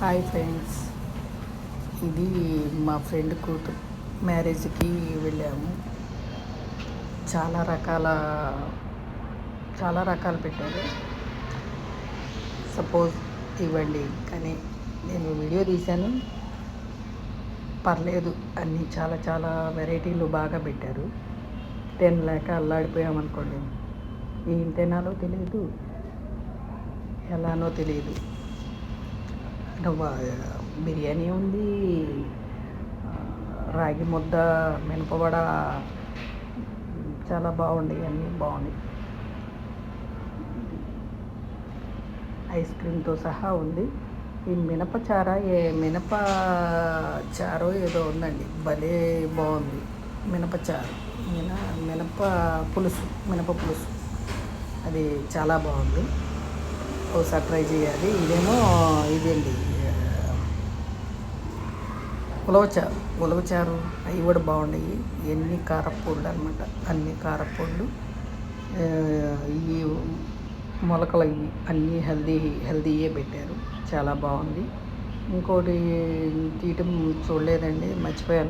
Hi friends. ఇది మా friend కూతురు. మ్యారేజ్కి వెళ్ళాము. చాలా రకాల చాలా రకాలు పెట్టారు. సపోజ్ ఇవ్వండి కానీ నేను వీడియో తీశాను. పర్లేదు అన్నీ చాలా చాలా వెరైటీలు బాగా పెట్టారు. తినలేక అల్లాడిపోయామనుకోండి ఏం తినాలో తెలియదు ఎలానో తెలియదు బిర్యానీ ఉంది రాగి ముద్ద మినపవడ చాలా బాగుంది అన్నీ బాగుంది. ఐస్ క్రీమ్తో సహా ఉంది. ఈ మినపచార ఏ మినప చారో ఏదో ఉందండి భలే బాగుంది మినపచారు. మిన మినప పులుసు మినప పులుసు. అది చాలా బాగుంది. ఒకసారి ట్రై చేయాలి. ఇదేమో ఇదండి ఉలవచారు. ఉలవచారు అవి కూడా బాగున్నాయి ఎన్ని కారపూళ్ళు అనమాట అన్ని కారపూళ్ళు ఈ మొలకలు అవి అన్నీ హెల్దీ హెల్దీయే పెట్టారు. చాలా బాగుంది. ఇంకోటి తీయటం చూడలేదండి మర్చిపోయాను.